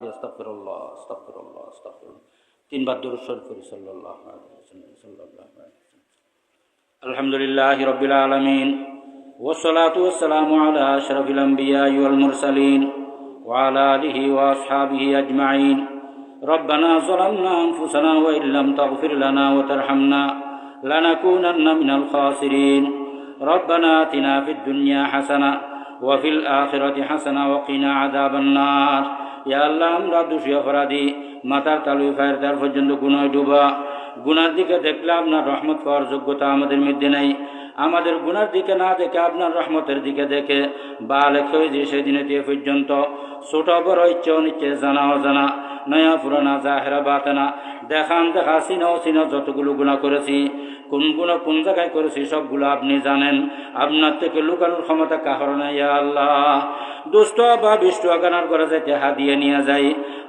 আস্তাগফিরুল্লাহ আস্তাগফিরুল্লাহ আস্তাগফিরুল্লাহ তিনবার দরুদ শরীফ করি সাল্লাল্লাহু আলাইহি ওয়াসাল্লাম সাল্লাল্লাহু আলাইহি ওয়াসাল্লাম আলহামদুলিল্লাহি রাব্বিল আলামিন والصلاة والسلام على أشرف الأنبياء والمرسلين وعلى آله وأصحابه أجمعين ربنا ظلمنا أنفسنا وإن لم تغفر لنا وترحمنا لنكونن من الخاسرين ربنا آتنا في الدنيا حسنة وفي الآخرة حسنة وقنا عذاب النار ইয়া আল্লাহ, আমরা দোষী অপরাধী। মাথার তালুই ফায়ের তার পর্যন্ত গুণয় ডুবা। গুনার দিকে দেখলে আপনার রহমত পাওয়ার যোগ্যতা আমাদের মধ্যে নেই। আমাদের গুনার দিকে না দেখে আপনার রহমতের দিকে দেখে। বা লেখে যে সেদিনে দিয়ে পর্যন্ত। ছোট বড় ইচ্ছে অনিচ্ছে জানা অজানা। নয়া পুরানা জাহেরা বাতেনা। দেখান দেখা চিনা চিনা যতগুলো গুণা করেছি, কোন গুণা কোন জায়গায় করেছি, সবগুলো আপনি জানেন। আপনার থেকে লুকানোর ক্ষমতা কাহর নাই আল্লাহ। দুষ্ট বা বিষ্ট আগানার করে যাইতে হাদিয়ে নিয়ে যাই।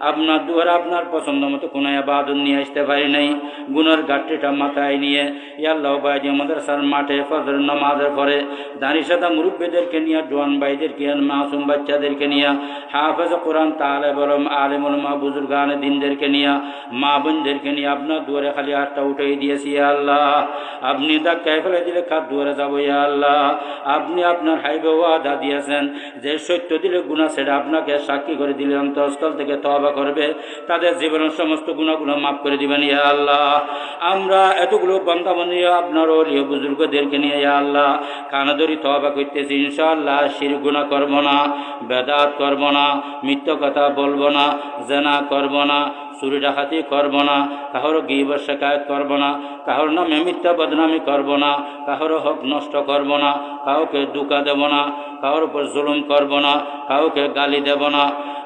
আপনার দুয়ারে আপনার পছন্দ মতো কোনো আবাদন নিয়ে আসতে পারি নাই। গুনার গাঠটিটা মাথায় নিয়ে ইয়াল্লাহ বাইজি মাদ্রাসার মাঠে ফজর নামাজের পরে দাঁড়ি সাদা মুরব্বীদেরকে নিয়ে, জোয়ান ভাইদেরকে মাসুম বাচ্চাদেরকে নিয়ে, হাফেজ কোরআন তালে বলম আলেমুল মা বুজুর্গান দিনদেরকে নিয়ে, মা বোনদেরকে নিয়ে আপনার দুয়ারে খালি হাতটা উঠাই দিয়েছি আল্লাহ। আপনি ধাক্কায় ফেলে দিলে কার দুয়ারে যাব আল্লাহ? আপনি আপনার হাইবে ওয়াদা দিয়েছেন, যে সত্য দিলে গুণা সেটা আপনাকে সাক্ষী করে দিলে, অন্তঃস্থল থেকে তবা করবে, তাদের জীবনের সমস্ত গুণাগুলো মাফ করে দিবেন, ইয়া আল্লাহ। আমরা এতগুলো বন্দাবন্দি আপনার ওলিও বুজুর্গদেরকে নিয়ে, ইয়া আল্লাহ, কানাদরি তবা করতেছি, ইনশাআল্লাহ, শির গুণা করব না, বেদাত করব না, মিথ্য কথা বলব না, জেনা করব না, চুরি ডাকাতি করব না কাহর গিবর শেখায়ত করব না কাহর নামে মিথ্যা বদনামি করব না কাহর হক নষ্ট করব না, কাউকে দুকা দেব না, কারোর উপর জুলুম করব না, কাউকে গালি দেব না।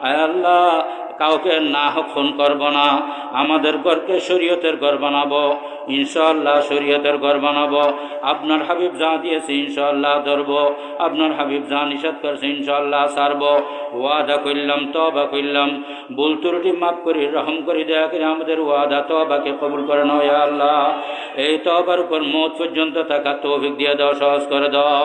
আয় আল্লাহ কাউকে না খুন করব না, আমাদের ঘরকে শরীয়তের ঘর বানাবো ইনশাল্লাহ শরীয়তের ঘর বানাবো। আপনার হাবিব যা দিয়েছে ইনশাল্লাহ ধরব, আপনার হাবিব যা নিষেধ করছে ইনশাল্লাহ সারব। ওয়াদা করলাম তবা করলাম। ভুল ত্রুটি মাফ করি, রহম করি, দয়া করে, আমাদের ওয়াদা তবাকে কবুল করে নয় আল্লাহ। এই তবার উপর মত পর্যন্ত থাকা তৌফিক দিয়ে দাও, সহজ করে দাও।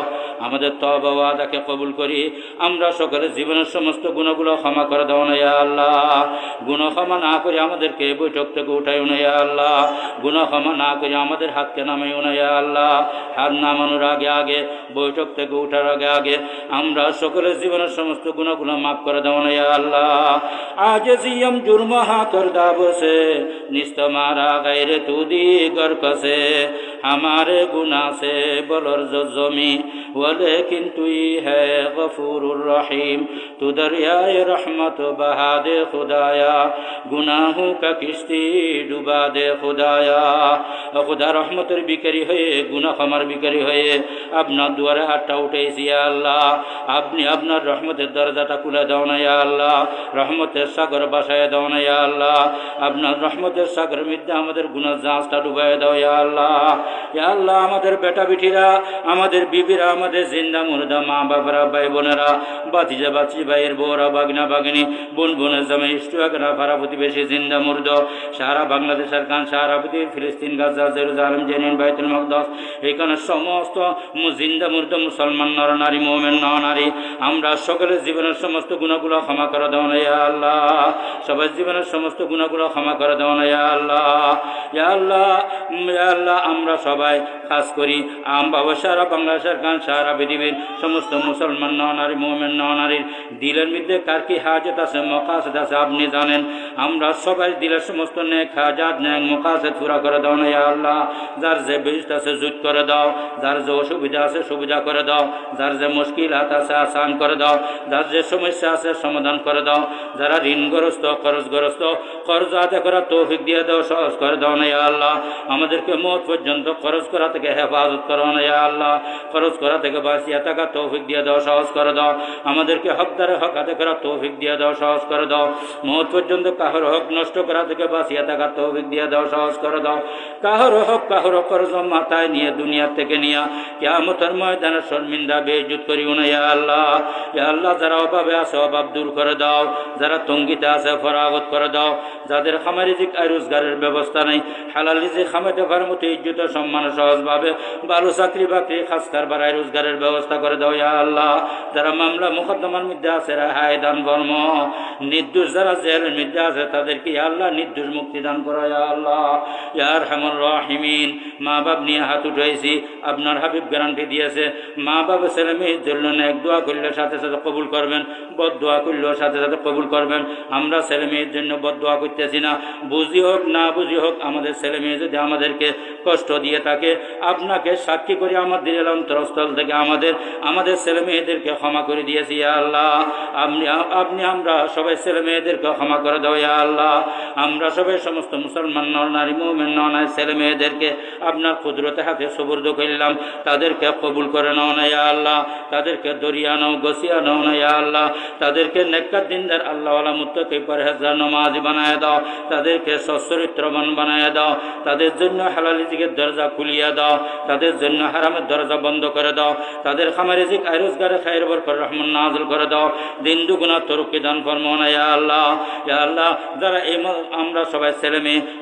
আমাদের তবা ওয়াদাকে কবুল করি। আমরা সকলে জীবনের সমস্ত গুণগুলো ক্ষমা করে দাও নয় আল্লাহ। আল্লাহ গুণ ক্ষমা না করে আমাদেরকে বৈঠক থেকে উঠাই না আল্লাহ। গুণ ক্ষমা না করে আমাদের হাতকে নামাই না আল্লাহ। হাত নামানোর আগে আগে, বৈঠক থেকে উঠার আগে আগে, আমরা সকলের জীবনের সমস্ত গুণগুলো মাফ করে দেব না আল্লাহ। আজ জিয়ম জুর্মা হাতর দাবসে নিস্তমারা গাইরে তুদি গর আমার গুণ আছে, বলর জমি। বলে কিন্তু ہی ہے غفور الرحیم تو دریائے رحمت بہا دے কিস্তি ডুবা দে খুদায়া। খুদা রহমতের বিকারী হয়ে গুনা ক্ষমার বিকারী হয়ে, আপনার দুয়ারে হাতটা উঠেছি আল্লাহ। আপনি আপনার রহমতের দরজাটা খুলে দাও না আল্লাহ। রহমতের সাগর বাসায় দাও না আল্লাহ। আপনার রহমতের সাগর মধ্যে আমাদের গুনার জাহাজটা ডুবাই দাও আল্লাহ। আল্লাহ, আমাদের বেটা বিঠিরা আমাদের বিবিরা, আমাদের জিন্দা মুর্দা, মা বাবারা, ভাই বোনেরা বাতিজা বাতি ভাইয়ের বউরা বাগনা বাগিনী বোন বোনের জামে ইষ্টুয়াগরা ফারা প্রতিবেশী, জিন্দা, মুর্দ, সারা বাংলাদেশের গান সারা পৃথিবী ফিলিস্তিন, গাজা, জেরুজালেম, জেনিন, বাইতুল মকদস, এখানে সমস্ত জিন্দা, মুর্দ, মুসলমান, নর, নারী, মোমেন ন নারী, আমরা সকলের জীবনের সমস্ত গুণাগুলো ক্ষমা করে দেও না, ইয়া আল্লাহ। সবার জীবনের সমস্ত গুণাগুলো ক্ষমা করে দেও না, ইয়া আল্লাহ। ইয়া আল্লাহ ইয়া আল্লাহ, আমরা সবাই খাস করি। আম বাবা সারা বাংলাদেশের গান সারা পৃথিবীর সমস্ত মুসলমান নারী মোমেন নারীর দিলের মধ্যে কার কি হাজত আছে, মকাসদ আছে আপনি জানেন। আমরা সবাই দিলের সমস্ত নেক হাজাত, নেক মকাসদ পুরা করে দাও না আল্লাহ। যার যে বেজত আছে জুত করে দাও, যার যে অসুবিধা আছে সুবিধা করে দাও, যার যে মুশকিল হাত আছে আসান করে দাও, যার যে সমস্যা আছে সমাধান করে দাও, যারা ঋণগ্রস্ত খরচগ্রস্ত খরচ আদায় করা তৌফিক দিয়ে দাও, সহজ করে দাও না আল্লাহ। আমাদেরকে মত পর্যন্ত খরচ করা থেকে হেফাজত করো না আল্লাহ। খরচ করা থেকে বাঁচিয়ে থাকা তৌফিক দিয়ে দাও সহজ করে দাও। আমাদেরকে হকদারে হক আদায় করা তৌফিক দিয়ে দাও সহজ করে দাও। মত পর্যন্ত কাহর হক নষ্ট করা থেকে বাঁচিয়ে থাকা তৌফিক দিয়ে দাও সহজ করে দাও। কাহর হক কাহর কর্জ মাথায় নিয়ে দুনিয়া থেকে নিয়ে কেমতের ময়দানে শর্মিন্দা বেজুত করিও না আল্লাহ। ইয়া আল্লাহ, যারা অভাবে আছে, অভাব দূর করে দাও। যারা তঙ্গিতে আছে, ফরাগত করে দাও। যাদের খামারি যে রোজগারের ব্যবস্থা নেই, হালালি যে খামাইতে পারার মতো ইজ্জত সম্মান সহজভাবে ভালো চাকরি বাকরি খাস কারবার রোজগারের ব্যবস্থা করে দাও, ইয়া আল্লাহ। যারা মামলা মুকদ্দমার মধ্যে আছে রেহাই দান বর্ম নির্দোষ যারা জেলের মধ্যে আছে, তাদেরকে আল্লাহ নির্দোষ মুক্তি দান করো, ইয়া আল্লাহ। ইয়ার হেমন রাহিমিন। মা বাপ নিয়ে হাত উঠাইছি, আপনার হাবিব গ্যারান্টি দিয়েছে। মা বাবা ছেলে মেয়ের জন্য এক দোয়া করলে সাথে সাথে কবুল করবেন, বদ দোয়া করলেও সাথে সাথে কবুল করবেন। আমরা ছেলে মেয়ের জন্য বদ দোয়া করতেছি না। বুঝি হোক, না বুঝি হোক, আমাদের ছেলে মেয়ে যদি আমাদেরকে কষ্ট দিয়ে থাকে। আপনাকে সাক্ষী করে আমাদের অন্তরস্থল থেকে আমাদের আমাদের ছেলে মেয়েদেরকে ক্ষমা করে দিয়েছি আল্লাহ। আপনি আপনি আমরা সবাই ছেলে মেয়েদেরকে ক্ষমা করে দাও, ইয়া আল্লাহ। আমরা সবাই সমস্ত মুসলমান নর নারী, মোমেন নয় ছেলে মেয়েদেরকে আপনার কুদরতে হাতে সুবর্দ করলাম। তাদেরকে কবুল করে নাও না আল্লাহ। তাদেরকে দরিয়া নাও গসিয়া নাও না আল্লাহ। তাদেরকে নেককার দিনদার আল্লাহ আলা মুত্তকে পরহেজগার নমাজ বানায় দাও। তাদেরকে সচ্চরিত্রবান বানায় দাও। তাদের জন্য হালালি দিকের দরজা খুলিয়ে দাও, তাদের জন্য হারামের দরজা বন্ধ করে দাও, তাদের খামারে জিক আয়রোজগারে খায়ের বরকর রহমান নাজল করে দাও। দিন দুগুণা তরুকি দান ফরমাও না, ইয়া আল্লাহ ইয়া আল্লাহ। যারা এই আমরা সবাই ছেলে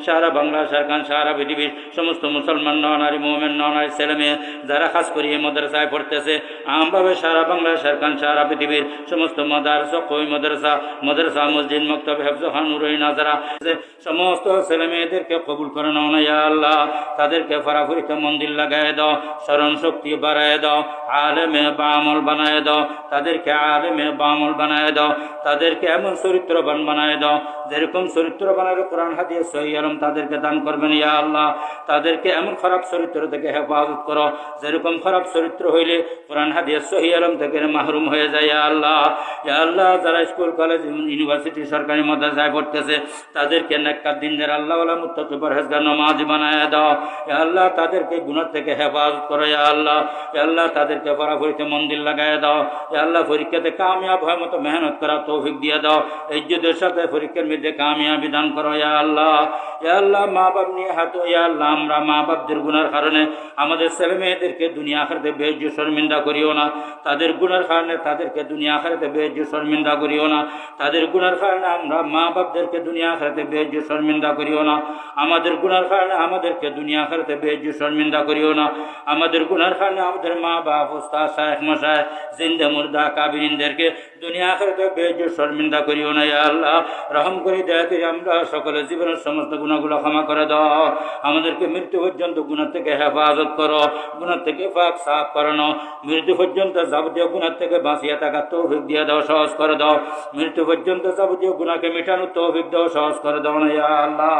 সারা বাংলা সারখান সারা পৃথিবীর সমস্ত মুসলমান নারী মোমেন নারী ছেলে মেয়ে, যারা খাস করে এই মাদ্রাসায় পড়তেছে, আমভাবে সারা বাংলা সারখান সারা পৃথিবীর সমস্ত মাদারসা কই মাদ্রাসা মাদ্রাসা, মসজিদ, মক্তব, হেফজ খানুরইনা যারা সমস্ত ছেলে মেয়েদেরকে কবুল করে নাও না, ইয়া আল্লাহ। তাদেরকে ফরাফরিতে মন্দির লাগায় দাও, স্মরণ শক্তি বাড়ায় দাও, আলেমে বামল বানায় দাও, তাদেরকে আলেমে বামল বানায় দাও, তাদেরকে এমন চরিত্রবান বানায় দাও, যেরকম চরিত্র বানালে কোরআন হাদিয়ে সহি আলম তাদেরকে দান করবেন, ইয়া আল্লাহ। তাদেরকে এমন খারাপ চরিত্র থেকে হেফাজত করো, যেরকম খারাপ চরিত্র হইলে কোরআন হাদিয়ে সহি আলম থেকে মাহরুম হয়ে যায়, ইয়া আল্লাহ। ইয়া আল্লাহ, যারা স্কুল, কলেজ, ইউনিভার্সিটি, সরকারি মাদ্রাসায় পড়তেছে, তাদেরকে নেককার দিনদের আল্লাহ আল্লাহ মুত্তাকি, পরহেজগার, নামাজ বানায় দাও। ইয়া আল্লাহ তাদেরকে গুণার থেকে হেফাজত করো ইয়া আল্লাহ। ইয়া আল্লাহ, তাদেরকে পরাফরিতে মন্দির লাগায় দাও। ইয়া আল্লাহ, পরীক্ষাতে কামিয়াব হয় মতো মেহনত করা তৌফিক দিয়ে দাও। ইজ্জতের সাথে পরীক্ষার মধ্যে কামিয়াবি দান করো ইয়া আল্লাহ। ইয়া আল্লাহ মা বাপ নিয়ে হাত ইয়া আল্লাহ। আমরা মা বাপদের গুনার কারণে আমাদের ছেলে মেয়েদেরকে দুনিয়া আখেরাতে বেজ্জ শর্মিন্দা করিও না। তাদের গুণার কারণে তাদেরকে দুনিয়া আখেরাতে বেজ্জ শর্মিন্দা করিও না। তাদের গুনার কারণে আমরা মা বাপদেরকে দুনিয়া আখেরাতে বেজ্জ শর্মিন্দা করিও না। আমাদের গুণার কারণে আমাদেরকে দুনিয়া আখেরাতে বেজ্জ শর্মিন্দা করিও না। আমাদের গুনার কারণে আমাদের মা বাপ, উস্তাদ, শায়েখ মশাই, জিন্দে মুর্দা, কাবিরিনদেরকে দুনিয়া আখেরাতে বেজ্জ শর্মিন্দা করিও না, ইয়া আল্লাহ। রহম করে দয়া করে আমরা সকলের জীবনের সমস্ত গুণাগুলো ক্ষমা করে দাও। আমাদেরকে মৃত্যু পর্যন্ত গুণার থেকে হেফাজত করো গুণার থেকে পাক সাফ করানো মৃত্যু পর্যন্ত যাবতীয় গুণার থেকে বাঁচিয়ে থাকা তৌফিক দিয়ে দাও, সহজ করে দাও। মৃত্যু পর্যন্ত যাবতীয় গুণাকে মেটানো তৌফিক দাও, সহজ করে দাও না, ইয়া আল্লাহ।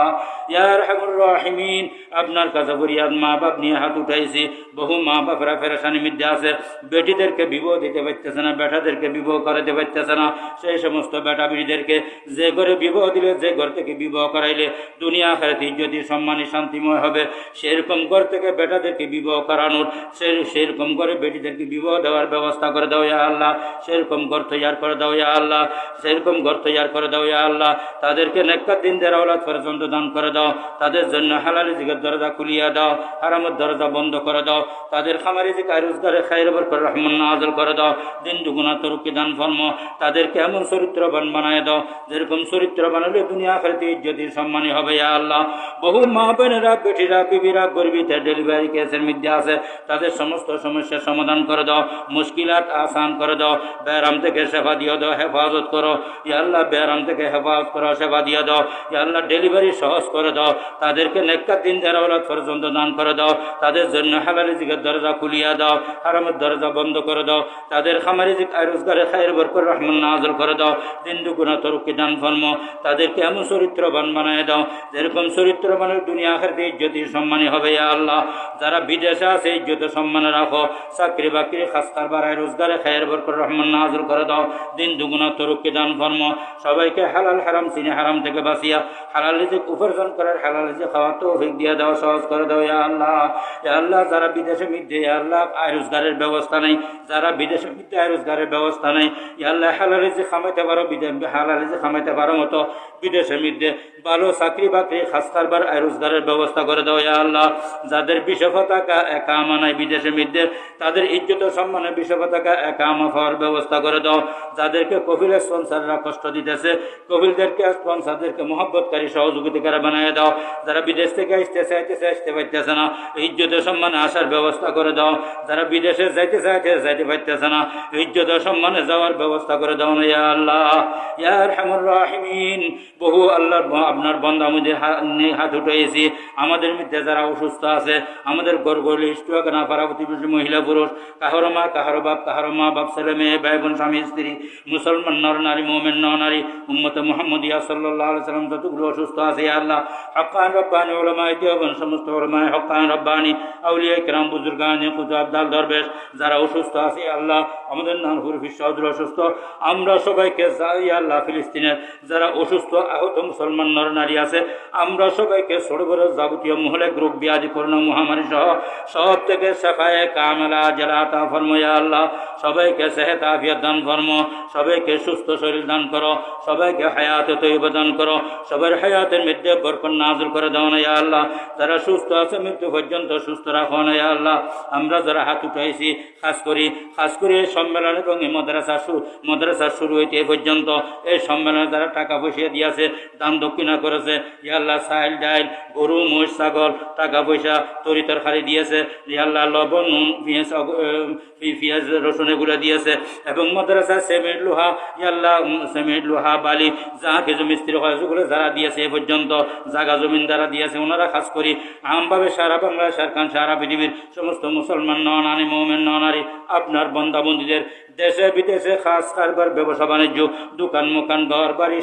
ইয়ার রহমুর রাহিমিন, আপনার কাছে বরিয়াদ মা বাপ নিয়ে হাত উঠাইছি। বহু মা বাপরা ফেরেশানি মধ্যে আছে। বেটিদেরকে বিবাহ দিতে পারতেছে না, বেটাদেরকে বিবাহ করাতে পারতেছে না। সেই সমস্ত বেটা বিড়িদেরকে যে ঘরে বিবাহ দিলে, যে ঘর থেকে বিবাহ করাইলে দুনিয়া খেরাতে যদি সম্মানী, শান্তিময় হবে। সেরকম ঘর থেকে বেটাদেরকে বিবাহ করানোর, সে সেরকম করে বেটিদেরকে বিবাহ দেওয়ার ব্যবস্থা করে দাও ইয়া আল্লাহ। সেরকম ঘর তৈয়ার করে দাও ইয়া আল্লাহ। সেরকম ঘর তৈয়ার করে দাও ইয়া আল্লাহ। তাদেরকে নেককার দিন আওলাদ পর্যন্ত দান করে দাও। তাদের জন্য হালালি জিগের দরজা খুলিয়া দাও। হারামের দরজা বন্ধ করে দাও, তাদের খামারি জিকা রোজগারে খাইর বরকর রহমান নাজল করে দাও, দিন দুগুণা তরুকি দান ফর্ম, তাদেরকে এমন চরিত্রবান বানায় দাও, যেরকম চরিত্র বানালে দুনিয়া খেলতে ইজ্জতি সম্মানী হবে, ইয়া আল্লাহ। বহু মা বোনেরা, বেটিরা, বিবিরা, গর্বিতে ডেলিভারি কেসের মধ্যে আছে, তাদের সমস্ত সমস্যার সমাধান করে দাও, মুশকিলাত আসান করে দাও ব্যারাম থেকে সেবা দিয়ে দাও, হেফাজত করো, ইয়া আল্লাহ ব্যারাম থেকে হেফাজত করো, সেবা দিয়ে দাও, ইয়া আল্লাহ ডেলিভারি সহজ করে দাও, তাদেরকে নেককার দিন যারা পর্যন্ত দান করে দাও, তাদের জন্য হালালি জিগের দরজা খুলিয়া দাও, হারামের দরজা বন্ধ করে দাও, তাদের খামারি আর রোজগারে খায়ের বরকর রহমান নাজল করে দাও দিন দুগুণা তরুকি দান ফর্ম, তাদেরকে এমন চরিত্রবান বানায় দাও, যেরকম চরিত্রবানের দুনিয়া আখেরতে ইজ্জতি সম্মানী হবে আল্লাহ। যারা বিদেশে আছে, ইজ্জত সম্মানে রাখো, চাকরি বাকরি, খাস্তার বাড়ায়, রোজগারে খায়ের বরকর রহমান নাজল করে দাও দিন দুগুণা তরুকি দান ফর্ম, সবাইকে হালাল হারাম, চিনে হারাম থেকে বাঁচিয়া, হালাল রিজিক উপার্জন করার হালাল রিজিক খাওয়া তৌফিক দিয়ে দাও, সহজ করে দাও। আল্লাহ আল্লাহ, যারা বিদেশে মিথ্যে আল্লাহ, আয় রোজগারের ব্যবস্থা নেই। যারা বিদেশে মিথ্যে, আয় রোজগারের ব্যবস্থা নেই। ইয়া আল্লাহ, হালাল রিজিক খামাইতে পারো হালাল রিজিক খামাইতে পারো মতো বিদেশের মধ্যে ভালো চাকরি বাকরি, খাস কারবার আর রোজগারের ব্যবস্থা করে দাও ইয়া আল্লাহ। যাদের বিশ্ব পতাকা একা মানায় বিদেশে মধ্যে তাদের ইজ্জত সম্মানে পতাকা একা আমা পাওয়ার ব্যবস্থা করে দাও। যাদেরকে কপিলের স্পন্সাররা কষ্ট দিতেছে কপিলদেরকে স্পন্সারদেরকে মহব্বতকারী সহযোগিতাকারা বানিয়ে দাও। যারা বিদেশ থেকে আসতে চাইতেছে, আসতে পারতেছে না। ইজ্জত সম্মানে আসার ব্যবস্থা করে দাও। যারা বিদেশে যাইতে চাইতে যাইতে পারতেছে না। ইজ্জত সম্মানে যাওয়ার ব্যবস্থা করে দাও না, ইয়া আল্লাহ। ইয়া রহমুর রাহিমিন। বহু আল্লাহর আপনার বন্ধ আমাদের হাত উঠেছি আমাদের মধ্যে যারা অসুস্থ আছে, আমাদের গর্গলি স্টুয়াক না পারা প্রতিবেশী মহিলা পুরুষ, কাহারো মা, কাহারো বাপ, কাহারো মা, বাপ, ছেলে, মেয়ে ভাই বোন স্বামী, স্ত্রী, মুসলমান, নর, নারী, মোমেন ন নারী, উম্মত মোহাম্মদিয়া সাল্লাহ সাল্লাম যতগুলো অসুস্থ আছে, ইয়া আল্লাহ। হকান রব্বানি ওলমায় দেবন সমস্ত হকান, রব্বানি, আউলিয়া কেরাম বুজুর্গানি দরবেশ, যারা অসুস্থ আছে, আল্লাহ আমাদের অসুস্থ। আমরা সবাইকে আল্লাহ ফিলিস্তিনের যারা অসুস্থ, আহত মুসলমান, নর, নারী আছে, আমরা সবাইকে বড় যাবতীয় রোগ ব্যাধি করোনা মহামারী সহ সব থেকে সাফায়, কামেলা জেলাতা ফরময়া আল্লাহ। সবাইকে সেহেত, আফিয়ত দান সবাইকে সুস্থ শরীর দান করো, সবাইকে হায়াতে তৈব দান করো, সবার হায়াতের মধ্যে বরকন নাজুল করে দাও না আল্লাহ। যারা সুস্থ আছে মৃত্যু পর্যন্ত সুস্থ রাখো না আল্লাহ। আমরা যারা হাত উঠাইছি, খাস করি, খাস করে এই সম্মেলন এবং এই মাদ্রাসা শু- মাদ্রাসা শুরু হইতে এ পর্যন্ত। এই সম্মেলনে যারা টাকা পয়সা দিয়েছে, দান দক্ষিণা করেছে ইয়া আল্লাহ সাইল ডাইল, গরু, মহিষ, ছাগল, টাকা পয়সা তরি তরকারি দিয়েছে ইয়া আল্লাহ, লবণ নুন পেঁয়াজ পেঁয়াজ, রসুন এগুলো দিয়েছে এবং মাদ্রাসা সেমেন্ট, লোহা ইয়াল্লাহ সেমেন্ট, লোহা, বালি, যা কিছু মিস্ত্রি হয় যারা দিয়েছে এ পর্যন্ত, জাগা জমিন যারা দিয়েছে, ওনারা খাস করি। আমভাবে সারা বাংলা সারখান সারা পৃথিবীর সমস্ত মুসলমান ননানি মোমেন ননারি আপনার বন্দাবন্দীদের দেশে, বিদেশে খাস কারবার, ব্যবসা, বাণিজ্য, দোকান, মোকান, ঘর, বাড়ি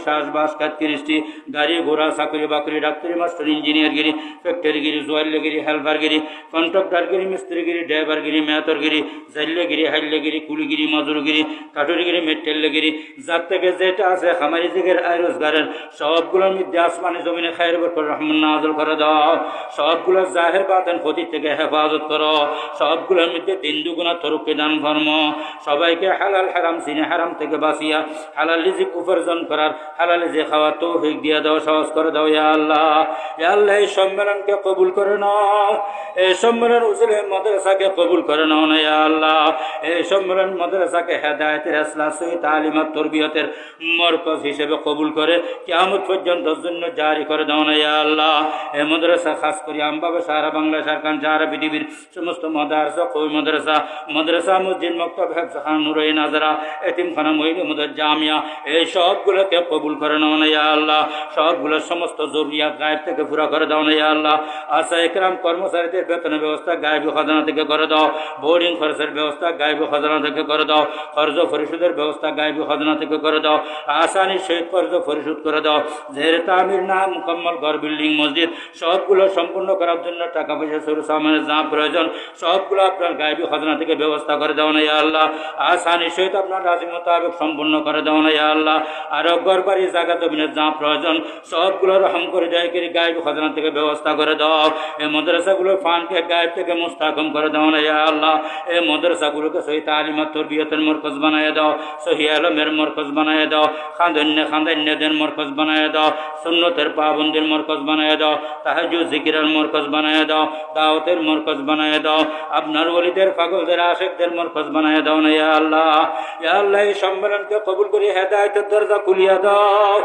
কাজ কৃষ্টি গাড়ি, ঘোড়া, চাকরি, বাকরি, ডাক্তারি, মাস্টার ইঞ্জিনিয়ারগিরি ফ্যাক্টরিগিরি জোয়াল্যগিরি হেলপারগিরি কন্ট্রাক্টরগিরি মিস্ত্রিগিরি ড্রাইভারগিরি মেহতরগিরি জাল্যগিরি হাল্যগিরি কুলিগিরি মজুরগিরি কাঠুরিগিরি মেটেলগিরি যার থেকে যেটা আছে, খামারি দিকের আয় রোজগারের সবগুলোর মধ্যে আসমানি জমিনে খায়ের বরকত রহমান নাজল করে দাও। সবগুলো জাহের বাতেন ক্ষতি থেকে হেফাজত করো। সবগুলোর মধ্যে তিন দুগুণা তরুকে দান ধর্ম। সবাইকে হালাল হারাম সিনে হারাম থেকে বাঁচিয়া হালাল রিজিক উপার্জন করার হালাল রিজে খাওয়া তৌফিক দিয়ে দাও, সহজ করে দাও, ইয়া আল্লাহ। ইয়া আল্লাহ, এই সম্মেলনকে কবুল করে নাও। এই সম্মেলন উসুলে মাদ্রাসাকে কবুল করে নাও না, ইয়া আল্লাহ। এই সম্মেলন মাদ্রাসাকে হেদায়তের আসলা সহিত তালিমাত তরবিয়তের মরকজ হিসেবে কবুল করে কিয়ামত পর্যন্ত জন্য জারি করে দাও না, ইয়া আল্লাহ। এই মাদ্রাসা খাস করি করে আমভাবে সারা বাংলা সারকান সারা পৃথিবীর সমস্ত মাদ্রাসা কই মাদ্রাসা মাদ্রাসা মসজিদ মক্তব হেফসাখান নুরাই নাজারা, এতিমখানা, মহিলা, মুদার, জামিয়া, এই সবগুলোকে কবুল করে নাও না আল্লাহ। সবগুলোর সমস্ত জরুরিয়াত গায়েব থেকে পুরা করে দাও না আল্লাহ। আশা একরাম কর্মচারীদের বেতনের ব্যবস্থা গায়েবী খাজানা থেকে করে দাও। বোর্ডিং খরচের ব্যবস্থা গায়েবী খাজানা থেকে করে দাও। কর্জ পরিশোধের ব্যবস্থা গায়েবী খাজানা থেকে করে দাও। আসানির সহিত কর্জ পরিশোধ করে দাও। জের তামির না মুকম্মল ঘর, বিল্ডিং, মসজিদ, সবগুলো সম্পূর্ণ করার জন্য টাকা পয়সা, সরু সামানের যা প্রয়োজন সবগুলো আপনার গায়েবী খাজনা থেকে ব্যবস্থা করে দাও না, ইয়া আল্লাহ। আসানির সহিত আপনার রাজি মোতাবেক সম্পূর্ণ করে দাও না, ইয়া আল্লাহ। আরও ঘর বাড়ি জায়গা জমিনের যা প্রয়োজন সবগুলো রহম করে দেয় করে গায়েবী খাজনা থেকে ব্যবস্থা করে দাও। এই মাদ্রাসাগুলোর ফানকে গায়েব থেকে মুস্তাকম করে দাও না, ইয়া আল্লাহ। এই মাদ্রাসাগুলোকে সহি তালিমাত তরবিয়তের মরকজ বানায় দাও, সহি আলমের মরকজ বানায় দাও খান্দন্য খান্দান্যদের মরকজ বানায় দাও, সুন্নতের পাবন্দির মরকজ বানায় দাও তাহাজু জিকিরের মরকজ বানায় দাও, দাওয়াতের মরকজ বানায় দাও, আপনার ওলিদের, পাগলদের, আশেকদের মরকজ বানায় দাও না, ইয়া আল্লাহ। ইয়া আল্লাহ, এই সম্মেলনকে কবুল করে হেদায়তের দরজা খুলিয়া দাও।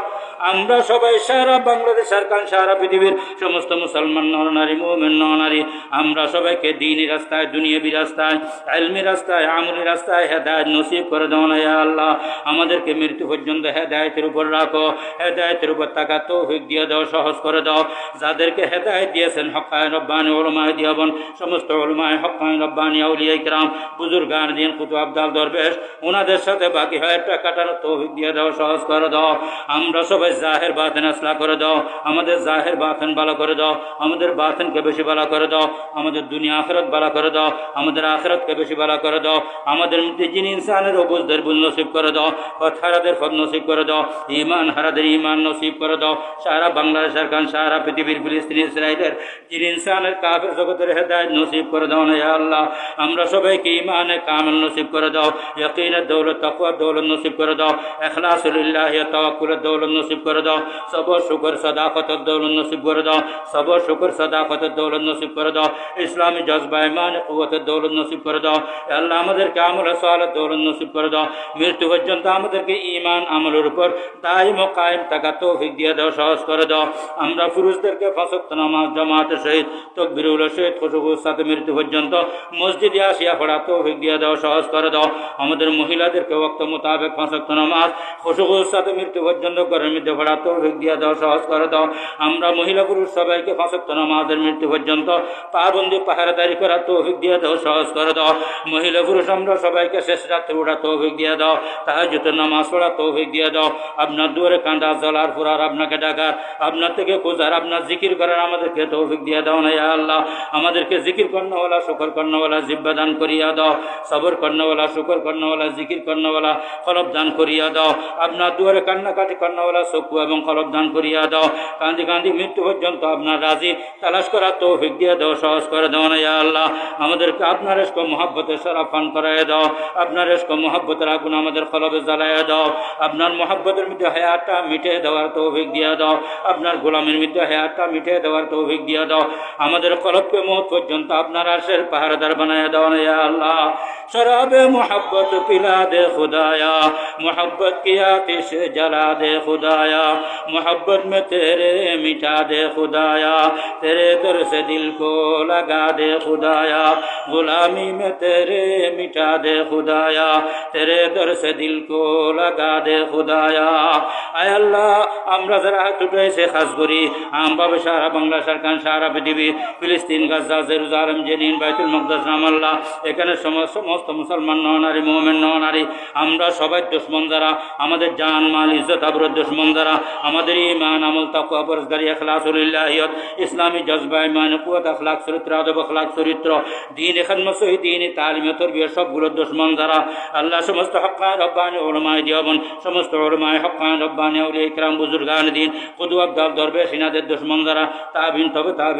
আমরা সবাই সারা বাংলাদেশ সরকার সারা পৃথিবীর সমস্ত মুসলমান নরনারী, মোমেন নরনারী, আমরা সবাইকে দিনী রাস্তায়, দুনিয়াবি রাস্তায়, আলমি রাস্তায়, আমলি রাস্তায় হেদায়ত নসিব করে দাও না, ইয়া আল্লাহ। আমাদেরকে মৃত্যু পর্যন্ত হেদায়তের উপর রাখো, হেদায়তের উপর টাকা তৌফিক দিয়ে দাও, সহজ করে দাও। যাদেরকে হেদায়ত দিয়েছেন হকায় রব্বানি ওলমায় দিয়াবন, সমস্ত ওলমায় হকায় রব্বানি আউলিয়া ইকরাম, বুজুর্গান দিন কুতু আবদাল দরবেশ ওনাদের সাথে বাকি হয় কাটানো তৌফিক দিয়ে দাও, সহজ করে দাও। আমরা সবাই জাহের বাতেন আসলা করে দাও, আমাদের জাহের বাতেন ভালো করে দাও, আমাদের বাতেনকে বেশি ভালো করে দাও, আমাদের দুনিয়া আখরত ভালো করে দাও, আমাদের আখরতকে বেশি ভালো করে দাও, আমাদের মধ্যে যিনি ইনসানের অবুজদের বুঝ নসিব করে দাও হারাদের ফদ নসিব করে দাও ইমান হারাদের ইমান নসিব করে দাও, সারা বাংলাদেশের খান সারা পৃথিবীর ফিলিস্তিন, ইসরায়েলের ইনসানের কাফের জগতের হেদায়ত নসিব করে দাও না আল্লাহ। আমরা সবাইকে ইমানে কামেল নসিব করে দাও, ইয়কিনের দৌলত তাকুয়ার দৌলত নসিব করে দাও, এখলাসুলিল্লাহ তাওয়াক্কুলের দৌলত নসিব করে দাও, সবর, শুকর, সদাকতের দৌলত নসিব করে দাও, সবর, শুকর, সদাকতের দৌলত নসিব করে দাও, ইসলামী জজবা ইমান কুয়তের দৌলত নসিব করে দাও আল্লাহ, আমাদেরকে আমল সালের দৌলত নসিব করে দাও, মৃত্যু পর্যন্ত আমাদেরকে ইমান আমলের উপর দাইম ও কায়েম থাকা তৌফিক দিয়ে দাও, সহজ করে দাও। আমরা পুরুষদেরকে ফাঁসক্ত নামাজ, জামাতের সহিত তকবিরুল সহিত খুশবুর সাথে মৃত্যু পর্যন্ত। মসজিদে আসিয়া পড়া তৌফিক দিয়ে দাও, সহজ করে দাও। আমাদের মহিলাদেরকে ওক্ত মোতাবেক ফাঁসক্ত নামাজ খুশবুর সাথে মৃত্যু পর্যন্ত ঘরের মধ্যে পড়া তৌফিক দিয়ে দাও, সহজ করে দাও। আমরা মহিলা পুরুষ সবাইকে ফাঁসক্ত নামাজের মৃত্যু পর্যন্ত পাবন্দি পাহারাদারি করা তৌফিক দিয়ে দাও, সহজ করে দাও। মহিলা পুরুষ আমরা সবাইকে শেষ রাত্রে ওঠা তৌফিক দিয়ে দাও তাহাজুতের নামাজ পড়া তৌফিক দিয়ে দাও। আপনার দুয়ারে কান্দা জলার ফুরার আপনাকে ডাকার, আপনার থেকে খোঁজার, আপনার জিকির করার আমাদেরকে তৌফিক দিয়ে দাও না আল্লাহ। আমাদেরকে জিকির কর্ণওয়ালা, শুকর কর্ণওয়ালা, জিব্বা দান করিয়া দাও। সবর কর্ণওয়ালা, শুকর কর্ণওয়ালা, জিকির কর্ণওয়ালা, কলব দান করিয়া দাও। আপনার দুয়ারে কান্নাকাটি কর্ণওয়ালা চকু এবং কলব দান করিয়া দাও। কান্দি কান্দি মৃত্যু পর্যন্ত আপনার রাজি। তালাশ করা তৌফিক দিয়ে দাও, সহজ করে দাও না আল্লাহ। আমাদেরকে আপনার এসক মহাব্বতের সারা ফান করাইয়া দাও। আপনার এসক মহাব্বতের আগুন আমাদের কলবে জ্বালাইয়া দাও। আপনার মহাব্বতের মধ্যে হায়াতটা মিটে দেওয়ার তৌফিক দিয়া দাও। আপনার গোলামের মধ্যে হায়াতটা মিটে দেওয়ার তৌফিক দিয়া দাও। আমাদের কলবকে মত পর্যন্ত আপনার আশের পাহাড়দার বানায় দাও না ইয়া আল্লাহ शराब मोहब्बत पिला दे खुदाया मोहब्बत की आतिश जला दे खुदाया मोहब्बत में तेरे मिटा दे खुदाया तेरे दर से दिल को लगा दे खुदाया गुलामी में तेरे मिटा दे खुदाया तेरे दर से दिल को लगा दे खुदाया আয় আল্লাহ আমরা যারা হাত উঠেছে খাস করি আমভাবে সারা বাংলা সরকার সারা পৃথিবী, ফিলিস্তিন, গাজা, জেরুজালেম, জেনিন, বাইতুল মকদাস আল্লাহ এখানে সমস্ত সমস্ত মুসলমান ননারী মোহামেন ননারী আমরা সবাই দুশ্মন যারা, আমাদের জান, মাল, ইজ্জত আবরত দুশ্মন যারা। আমাদের ইমান আমল তাকুয়া বরজগারি এখলাসুলিল্লাহিয়ত ইসলামী জজবা ইমান কুয়াত, আখলাক, চরিত্র, আদব, আখলাক, চরিত্র, দিন এখান মসহি দিন তালিমে তরবিয় সবগুলো দুশ্মন যারা। আল্লাহ সমস্ত হকান রব্বানি ওলমায় দিয়াবন, সমস্ত ওলমায় হকান রব্বানি আউলিয়া ইকরাম বুজুর্গান, দিন কুদু আব্দাল দরবেশ, ইনাদের দুশ্মন যারা। তাবিন, তবে তাবিন।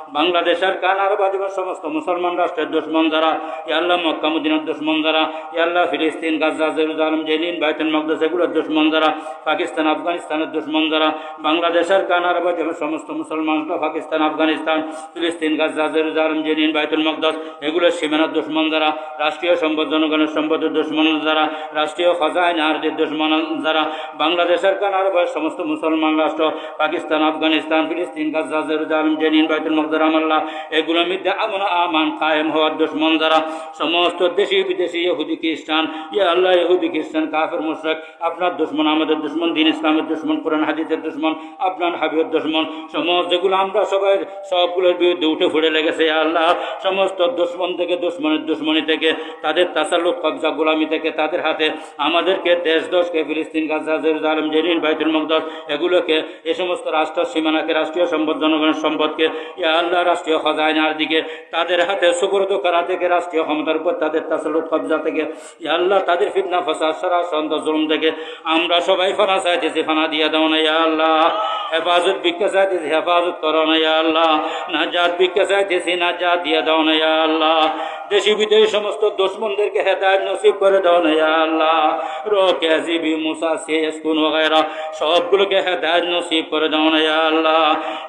বাংলাদেশের কানার বাজবের সমস্ত মুসলমান রাষ্ট্রের দুশ্মন যারা ইয়াল্লাহ মক্কামুদ্দিনের দুশ্মন যারা ইয়াল্লাহ ফিলিস্তিন, গাজা, জেরুজালম জেলিন বাইতুল মকদস, এগুলোর দুশ্মন যারা, পাকিস্তান, আফগানিস্তানের দুশ্মন যারা, বাংলাদেশের কানার বাজবের সমস্ত মুসলমান পাকিস্তান, আফগানিস্তান, ফিলিস্তিন, গাজা, জেরুজালম জেলিন বাইতুল মকদস, এগুলোর সীমানার দুশ্মন যারা, রাষ্ট্রীয় সম্পদ, জনগণের সম্পদের দুশ্মন যারা, রাষ্ট্রীয় খজায় নারদের দুশ্মন যারা, বাংলাদেশের কানার সমস্ত মুসলমান রাষ্ট্র, পাকিস্তান, আফগানিস্তান, ফিলিস্তিন, গাজা, জেরুজালম, জেনিন, বাইতুল এগুলোর মধ্যে আমন আমান কায়েম হওয়ার দুশ্মন যারা সমস্ত দেশি বিদেশি ইহুদি খ্রিস্টান, ইয়া আল্লাহ ইহুদি খ্রিস্টান, কাফের, মুশরাক, আপনার দুশ্মন, আমাদের দুশ্মন, দিন ইসলামের দুশ্মন, কোরআন, হাদিসের দুশ্মন, আপনার হাবিবের দুশ্মন, সমস্ত যেগুলো আমরা সবাই, সবগুলোর বিরুদ্ধে উঠে ফুটে লেগেছে আল্লাহ। সমস্ত দুশ্মন থেকে, দুশ্মনের দুশ্মনী থেকে, তাদের তাসাল্লুক, কবজা, গোলামি থেকে তাদের হাতে, আমাদেরকে দেশ দোষকে ফিলিস্তিন, গাজা, জেরুজালেম, জেরিন, বাইতুল মকদস এগুলোকে, এ সমস্ত রাষ্ট্র, সীমানাকে, রাষ্ট্রীয় সম্পদ, জনগণের সম্পদকে, ইয়া আল্লাহ রাষ্ট্রীয় খজাইনার দিকে, তাদের হাতে সুপরদ করা থেকে রাষ্ট্রীয় ক্ষমতার উপর তাদের তাসলুত কবজা থেকে আল্লাহ তাদের ফিতনা ফসা সারা সন্দ জুলুম থেকে, আমরা সবাই ফানা চাইতেছি, ফানা দিয়া দাও না, ইয়া আল্লাহ। হেফাজত ভিক্ষা চাইতেছি, হেফাজত করো না, ইয়া আল্লাহ। নাজাত ভিক্ষা চাইতেছি না জাত দিয়া দাও না, ইয়া আল্লাহ। দেশি বিদেশি সমস্ত দুশ্মনদেরকে হেদায়ত নসিব করে দাও না, ইয়া আল্লাহ। রোকে আজিবি, মুসা শেষ কোন সবগুলোকে হেদায়ত নসিব করে দাও না, ইয়া আল্লাহ।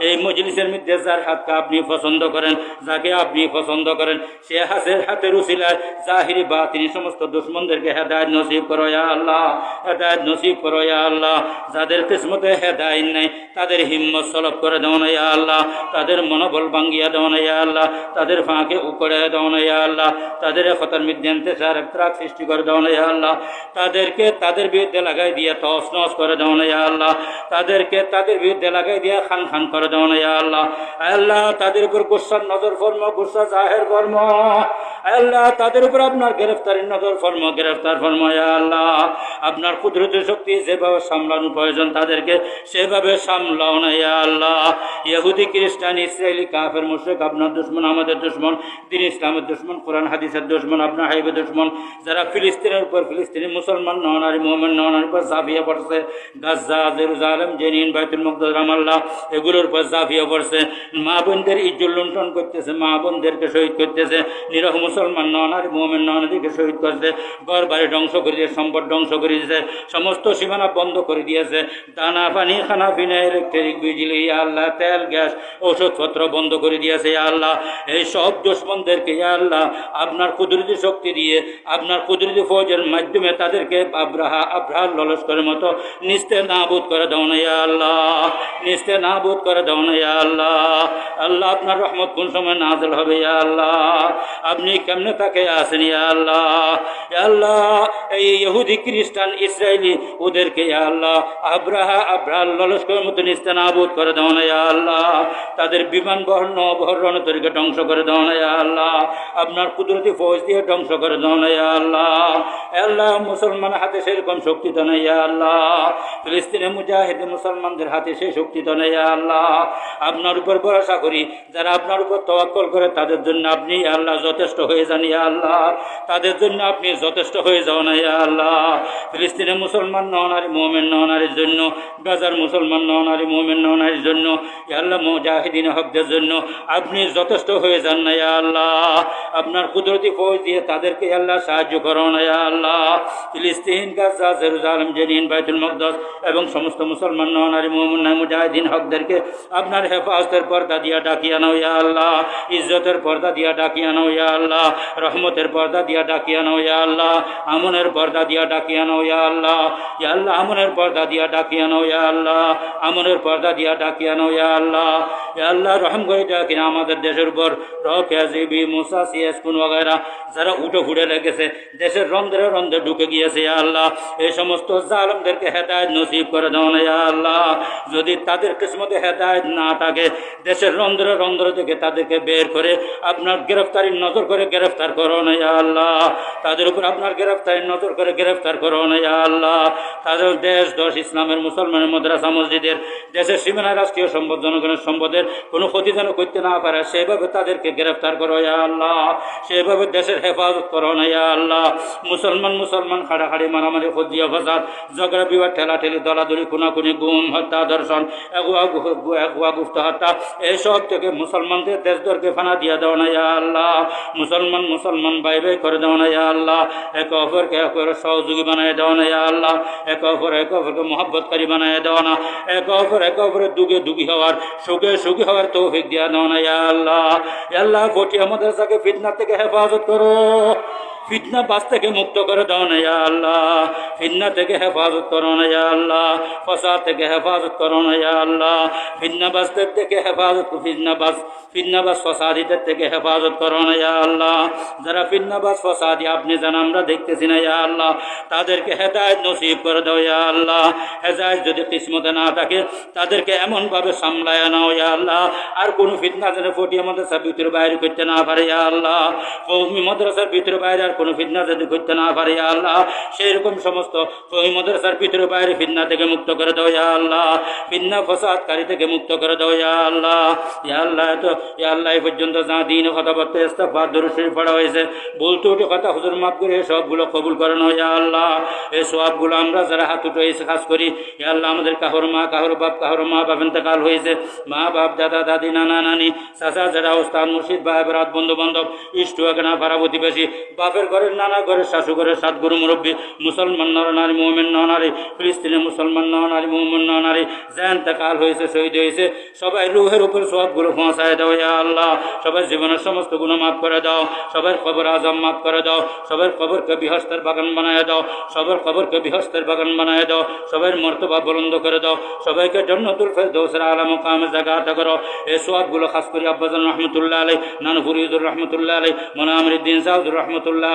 এই মজলিসের মধ্যে যার হাত আপনি পছন্দ করেন, যাকে আপনি পছন্দ করেন, সে হাসের হাতের উসিলায় জাহিরি বা তিনি সমস্ত দুশ্মনদেরকে হেদায়ত নসিব করো ইয়া আল্লাহ, হেদায়ত নসিব করো আল্লাহ। যাদের কিসমতে হেদায়ত নাই, তাদের হিম্মত সলভ করে দাও না ইয়া আল্লাহ। তাদের মনোবল ভাঙ্গিয়া দাও না ইয়া আল্লাহ। তাদের ফাঁকে উপরে দাও না ইয়া আল্লাহ। তাদের খতর মিদ্যান্তে সার ত্রাক সৃষ্টি করে দাও না ইয়া আল্লাহ। তাদেরকে তাদের বিরুদ্ধে লাগাই দিয়ে তস নস করে দাও না আল্লাহ। তাদেরকে তাদের বিরুদ্ধে লাগাই দিয়ে খান খান করে দাও না ইয়া আল্লাহ। আল্লাহ তাদের উপর গোসার নজর ফর্ম গোসা জাহের কর্ম আল্লাহ, তাদের উপর আপনার গ্রেফতারের নজর ফরম, গ্রেফতার ফরম আল্লাহ। আপনার কুদরতি শক্তি যেভাবে সামলানো প্রয়োজন, তাদেরকে সেভাবে সামলাও না ইয়া আল্লাহ। ইহুদি, খ্রিস্টান ইসরায়েলি কাফের, মুশরিক, আপনার দুশ্মন, আমাদের দুশ্মন দিন ইসলামের দুশ্মন, কোরআন, হাদিসের দুশ্মন, আপনার হাইবে দুশ্মন। যারা ফিলিস্তিনের উপর ফিলিস্তিনি মুসলমান ননারি মোহাম্মদ ননার উপর জাফিয়ে পড়ছে গাজা জেরুজালেম, জেনিন, বাইতুল মুকদ্দাস রামাল্লাহ, এগুলোর উপর জাফিয়ে পড়ছে। মা বোনদের ইজ্জুল লুণ্ঠন করতেছে, মা বোনদেরকে শহীদ করতেছে, নিরহ মুসলমান ননারি মোহাম্মদ ননারিকে শহীদ করছে ঘর বাড়ি ধ্বংস করে দিয়েছে, সম্পদ ধ্বংস করে দিয়েছে, সমস্ত সীমানা বন্ধ করে দিয়েছে। দানা, পানি, খানা, পিনা ইলেকট্রিক বিজলি আল্লাহ, তেল, গ্যাস ওষুধপত্র বন্ধ করে দিয়েছে আল্লাহ। এই সব দুশ্মনদেরকে আল্লাহ, আপনার কুদরতি শক্তি দিয়ে, আপনার কুদরতি ফৌজের মাধ্যমে তাদেরকে আব্রাহা আব্রাহার ললস্করের মতো নিস্তে নাবুদ করে দাও না আল্লাহ। নিস্তে নাবুদ করে দাও না আল্লাহ। আল্লাহ, আপনার রহমত কোন সময় নাজল হবে আল্লাহ। আপনি কেমনে তাকে আসেন আল্লাহ? আল্লাহ, এই ইহুদি খ্রিস্টান ইসরায়েলি ওদেরকে আল্লাহ, আব্রাহা, আব্রাহ ললস্করের মতো নিস্তে নাবুদ করে দাও না আল্লাহ। তাদের বিমান বহর, নবহর রণতরীকে ধ্বংস করে দাও না আল্লাহ। আপনার কুদরতি ফৌজ দিয়ে ধ্বংস করে দাও না আল্লাহ। আল্লাহ, মুসলমান হাতে সেরকম শক্তি তো নেই আল্লাহ। ফিলিস্তিনে মুজাহিদে মুসলমানদের হাতে সেই শক্তি তো নেই আল্লাহ। আপনার উপর ভরসা করি, যারা আপনার উপর তওয়াক্কল করে, তাদের জন্য আপনি আল্লাহ যথেষ্ট হয়ে যান, ইয়া আল্লাহ। তাদের জন্য আপনি যথেষ্ট হয়ে যাও না, ইয়া আল্লাহ। ফিলিস্তিনে মুসলমান ননারী মোমেন ননারীর জন্য। গাজার মুসলমান ননারী মোমেন ননারীর জন্য। ইয়া আল্লাহ, মুজাহিদিন হকদের জন্য। আপনি যথেষ্ট হয়ে যান না, ইয়া আল্লাহ। আপনার কুদরতি ফৌজ দিয়ে তাদেরকে আল্লাহ, সাহায্য করো না, ইয়া আল্লাহ। ফিলিস্তিন, গাজা, জেরুজালেম, জেনিন, বাইতুল মকদস এবং সমস্ত মুসলমান ননারী মোহাম্মদ মুজাহিদিন হকদেরকে আপনার হেফাজতের পর্দা দিয়া ডাকিয়া নাও, ইয়া আল্লাহ। ইজ্জতের পর্দা দিয়া ডাকিয়া নাও, ইয়া আল্লাহ। রহমতের পর্দা দিয়া ডাকিয়া নাও ইয়া আল্লাহ, আমনের পর্দা দিয়া ডাকিয়া নাও ইয়া আল্লাহ ইয়া আল্লাহ, আমনের পর্দা দিয়া ডাকিয়া নাও ইয়া আল্লাহ, আমনের পর্দা দিয়া ডাকিয়া নাও ইয়া আল্লাহ ইয়া আল্লাহ, রহম করে ডাকিনা আমাদের দেশের উপর রকেজিবি মুসা, সিএস, কোন বগেরা, যারা উঠে ফুটে লেগেছে, দেশের রন্ধ্রে রন্ধ্রে ঢুকে গিয়েছে ইয়া আল্লাহ, এই সমস্ত জালমদেরকে হেদায়ত নসিব করে দাও না ইয়া আল্লাহ, যদি তাদের কিসমতে হেদায়ত না থাকে, দেশের রন্ধ্রে রন্ধ্র থেকে তাদেরকে বের করে আপনার গ্রেফতারির নজর করে গ্রেফতার করো না, ইয়া আল্লাহ। তাদের উপর আপনার গ্রেফতারির নজর করে গ্রেফতার করো না, ইয়া আল্লাহ। তাদের দেশ, দশ, ইসলামের মুসলমানের মাদ্রাসা, মসজিদের দেশের সীমানা রাষ্ট্রীয় সম্পদ, জনগণের সম্পদের কোনো ক্ষতি যেন করতে না পারে, সেভাবে তাদেরকে গ্রেফতার করো, ইয়া আল্লাহ। সেভাবে দেশের হেফাজত করো না, ইয়া আল্লাহ। মুসলমান মুসলমান খাড়াখাড়ি মারামারি, ফজিয়া, ফসাদ, ঝগড়া, বিবাদ ঠেলা ঠেলি দলাদলি, খুনাখুনি, গুম, হত্যা দর্শন এগুয়া গুপ্ত হত্যা এইসব থেকে মুসলমানদের দেশদরকে ফানা দিয়া দাও না, ইয়া আল্লাহ। মুসলমান মুসলমান ভাই ভাই করে দাও না ইয়া আল্লাহ। একে অপরকে অপরের সহযোগী বানায় দাও না ইয়া আল্লাহ। একে অপর একে অপরকে মহব্বতকারী বানায় দাও না। একে অপর একে অপরের দুগে দুগি হওয়ার সুখে সুখী হওয়ার তৌফিক দিয়া দাও না ইয়া আল্লাহ। আল্লাহ কোটি আমাদের সাথে ফিতনা থেকে হেফাজত করো। ফিতনা বাস থেকে মুক্ত করে দাও না ইয়া আল্লাহ। ফিতনা থেকে হেফাজত করো না আল্লাহ। ফসাদ থেকে হেফাজত করো না আল্লাহ। ফিতনা বাসদের থেকে হেফাজত, ফিতনা বাস ফিতনা বাস ফসাদিদের থেকে হেফাজত করো না ইয়া আল্লাহ। যারা ফিতনা বাস ফসাদি, আপনি জান আমরা দেখতেছি না ইয়া আল্লাহ। তাদেরকে হেদায়ত নসিব করে দাও ইয়া আল্লাহ। হেদায়ত যদি কিসমতে না থাকে, তাদেরকে এমনভাবে সামলায় নাও আল্লাহ। আর কোনো ফিতনা যেন ফটিয়া মাদ্রাসার ভিতরে বাইরে করতে না পারে আল্লাহ। কৌমি মাদ্রাসার ভিতরে বাইরে কোনো ফিতনা যদি করতে না পারে আল্লাহ সেই রকম সমস্ত কৌমি মাদ্রাসার ভিতরে বাইরে ফিতনা থেকে মুক্ত করে দাও, ইয়া আল্লাহ। ফিতনা ফসাদকারী থেকে মুক্ত করে দাও, ইয়া আল্লাহ। ইয়া আল্লাহ তো ইয়া আল্লাহ, এই পর্যন্ত যা দিন কথাবার্তা ইস্তাফা দরুশরী পড়া হয়েছে বলতে উঠে কথা হুজুর মাফ করে সবগুলো কবুল করে নাও, ইয়া আল্লাহ। এই সবগুলো আমরা যারা হাত উঠে এসে কাজ করি, ইয়া আল্লাহ, আমাদের কাহর মা, কাহর বাপ, কাহর মা বাপ ইন্তেকাল হয়েছে। মা বাপ, দাদা, দাদি, নানা, নানি, চাচা যারা ওস্তাদ, মুর্শিদ, ভাই বন্ধু বান্ধব ইষ্ট একনা পাড়া প্রতিবেশী, বাপের ঘরের নানা, ঘরের শাশু, ঘরের সাতগুরু মুরব্বী, মুসলমান নর, নারী মোহামেন ন নারী, ফিলিস্তিনে মুসলমান ন নারী মোহাম্মদ ন নারী কাল হয়েছে শহীদ হয়েছে সবাই রুহের উপর সবগুলো পৌঁছায় দাও, ইয়া আল্লাহ। সবাই জীবনের সমস্ত গুণ মাফ করে দাও। সবার খবর আজম মাফ করে দাও। সবার খবরকে বিহস্তের বাগান বানায় দাও। সবার খবরকে বিহস্তের বাগান বানায় দাও। সবার মর্তবা বুলন্দ করে দাও। সবাইকে জন্নতুল ফেরদৌসের আলম কামে জায়গাটা করো। এই সবগুলো খাস করে আব্বাজান রহমতুল্লাহ আলাই নানু ফরিদুর রহমতুল্লাহ আলাই মোনা আমরুদ্দিন সাউদুর রহমতুল্লাহ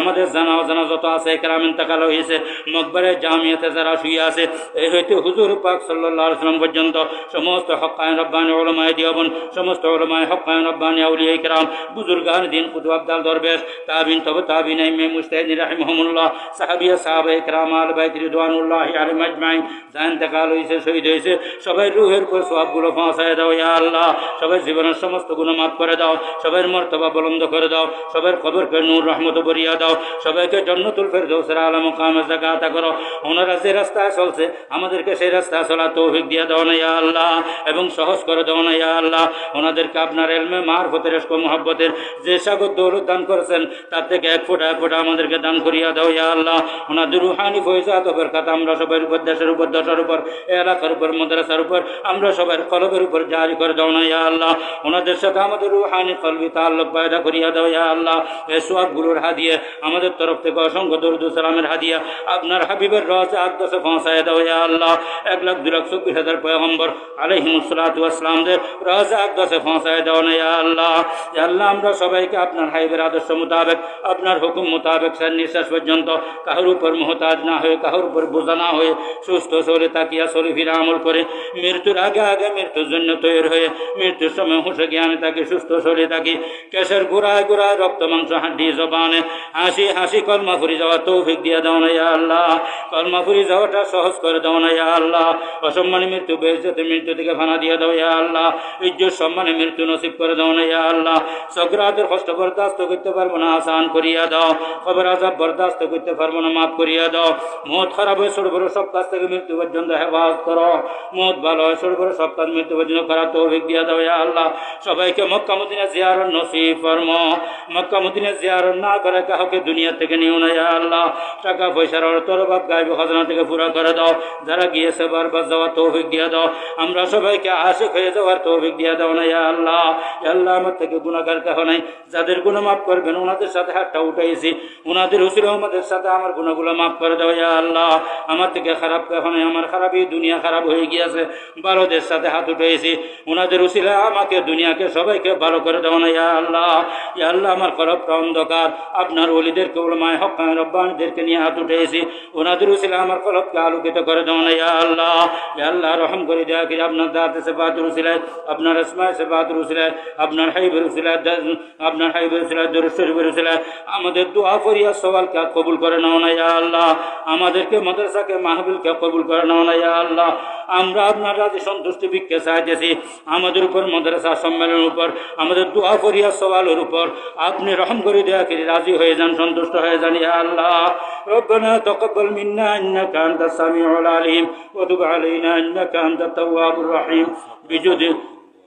আমাদের জানা অজানা যত আছে, একরাম ইন্তাকাল হয়েছে মকবরে জামিয়াতে যারা শুয়ে আছে, এই হইতে হুজুর পাক সাল্লাম পর্যন্ত সমস্ত হক্কায়ন রব্বানি ওলামায়ে দিয়াবন, সমস্ত ওলামায়ে হক্কায়ন রব্বানি আউলিয়া ইকরাম, বুজুর্গান দিন কুতু আবদাল দরবেশ, তাবিন তবে তাবিন ইমাম মুস্তাহিদিন রাহিমাহুমুল্লাহ সাহাবিয়া সাহাবা ইকরাম আল বাইত রিদওয়ানুল্লাহ আলাইহিম আজমাইন যান ইন্তেকাল হয়েছে শহীদ হয়েছে সবাই রুহের পর সবগুলো পৌঁছায় দাও, ইয়া আল্লাহ, সবাই জীবনের সমস্ত গুণ মাফ করে দাও, সবাই মর্তবা বলন্দ করে দাও সবার খবরকে নূর রহমত বরিয়া দাও। সবাইকে জন্নতুল ফেরদৌসের আলম কামে জাগাতা করো। ওনারা যে রাস্তায় চলছে, আমাদেরকে সেই রাস্তায় চলা তৌফিক দিয়ে দাও না, ইয়া আল্লাহ। এবং সহজ করে দাও না, ইয়া আল্লাহ। ওনাদেরকে আপনার এলমে মারফতের এসকো মোহব্বতের যে সাগর দৌলত দান করেছেন, তার থেকে এক ফোঁটা এক ফোঁটা আমাদেরকে দান করিয়া দাও, ইয়া আল্লাহ। ওনাদের রুহানি ফৈজাত বরকাত আমরা সবাই উপর দেশের উপর দশের উপর, এলাকার উপর, মাদ্রাসার উপর, আমরা সবার কলবের উপর জারি করে দাও না, ইয়া আল্লাহ। ওনাদের সাথে আমাদের রুহানি কলবি তাল্লুক পয়দা করিয়া দাও, ইয়া আল্লাহ। এ সোয়াবগুলোর হাদিয়ে, আমাদের তরফ থেকে অসংখ্য দরুদ সালামের হাদিয়া। আপনার হাবিবের রস আকদশে পৌঁছায় দাও ইয়া আল্লাহ। এক লাখ দু লাখ চব্বিশ হাজার পয়গম্বর আলহিমুসলাতু আসলামদের রস আকদশে পৌঁছায় দাও না আল্লাহ। আল্লাহ, আমরা সবাইকে আপনার হাবিবের আদর্শ মোতাবেক, আপনার হুকুম মোতাবেক স্যার নিঃশ্বাস পর্যন্ত কারোর উপর মোহতাজ না হয়ে, কারোর উপর বোঝা না হয়ে, সুস্থ শরীরে তাকিয়া শরী ফিরে আমল করে, মৃত্যুর আগে আগে মৃত্যুর জন্য তৈরি হয়ে, মৃত্যুর সময় হুঁসে জ্ঞানে তাকে সুস্থ শরীরে থাকি। কেশের গোড়ায় গোড়ায় রক্ত, মাংস, হাড্ডি জবানে হাসি হাসি, কলমা ফুরি যাওয়া তৌফিক দিয়ে দাও না আল্লাহ। কলমা ফুরি যাওয়াটা সহজ করে দাও না আল্লাহ। অসম্মানে মৃত্যু বেজতে মৃত্যু থেকে ফানা দিয়ে দাও ইয়া আল্লাহ। ইজ্জত, সম্মানে মৃত্যু নসিব করে দাও না ইয়া আল্লাহ। সগ্রাতের কষ্ট বরদাস্ত করতে পারব না, আসান করিয়া দাও। খবর আজাব বরদাস্ত করতে পারব না, মাফ করিয়া দাও। মত খারাপ হয়ে ছোট সব কাজ থেকে মৃত্যু পর্যন্ত হেফাজত করো। মত ভালো হয় ছোট সব কাজ মৃত্যু পর্যন্ত করা তৌফিক দিয়া দাও ইয়া আল্লাহ। সবাইকে মক্কা মদিনা নসিব ফরমো। মক্কা মদিনা না করে কাউকে দুনিয়া থেকে নিও না, ইয়া আল্লাহ। টাকা পয়সার অর্থ অভাব গাইব খাজনা থেকে পুরা করে দাও। যারা গিয়েছে বারবার যাওয়ার তৌফিক দিয়া দাও। আমরা সবাইকে আশিক হয়ে যাওয়ার তৌফিক দিয়ে দাও না, ইয়া আল্লাহ। আল্লাহ, আমার থেকে গুণাগার কেহ নাই। যাদের গুণ মাফ করবেন ওনাদের সাথে হাতটা উঠাইছি। ওনাদের হুসিল আমাদের সাথে আমার গুণাগুলো মাফ করে দাও, ইয়া আল্লাহ। আমার থেকে খারাপ কেহ নাই, আমার খারাপই দুনিয়া খারাপ হয়ে গিয়েছে। ভালোদের সাথে হাত উঠেছি ওনাদের উসিলা আমাকে, দুনিয়াকে সবাইকে ভালো করে দাও না, ইয়া আল্লাহ। ইয়া আল্লাহ, আমার কলবটা অন্ধকার। আপনার অলিদেরকে ওলমায় হকায় রব্বানদেরকে নিয়ে হাত উঠেছি। ওনাদের উসিলা আমার কলবকে আলোকিত করে দাও না, ইয়া আল্লাহ। ইয়া আল্লাহ, রহম করে দেয়া কি, আপনার দাঁতে সে বাহাদুর উসিলায়, আপনার আসমায় সে বাহাদুর উসিলায়, আপনার হাইবের উসিলায় আপনার হাইবের উসিলায় দরুশরীফের উসিলায়। আমাদের দোয়া করিয়া সওয়ালকে কবুল করে নাও না, ইয়া আল্লাহ। আমাদেরকে, মাদ্রাসাকে মাহবিলকে কবুল করে নাও না, ইয়া আল্লাহ। আমরা আপনার রাজি সন্তুষ্টি ভিক্ষে চাইতেছি আমাদের উপর মাদ্রাসা সম্মেলনের উপর আমাদের দোয়া করিয়া সওয়ালের উপর আপনি রহম করে দেয়া কি রাজি হয়ে যান সন্তুষ্ট হয়ে যান ইয়া আল্লাহ ربنا تقبل منا انك انت السميع العليم وتب علينا انك انت التواب الرحيم بجد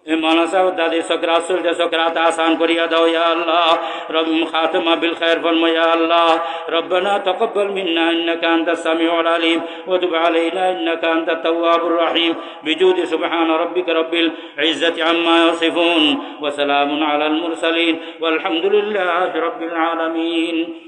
مولانا صاحب دادی سکرات سلجھے سکرات آسان کریا دو یا اللہ رب خاتمہ بالخير فرما یا اللہ ربنا تقبل منا إنك أنت السميع العليم. وتب علينا إنك أنت التواب الرحيم. بجود سبحان ربك رب العزة عما يصفون. وسلام على المرسلين. والحمد لله رب العالمين.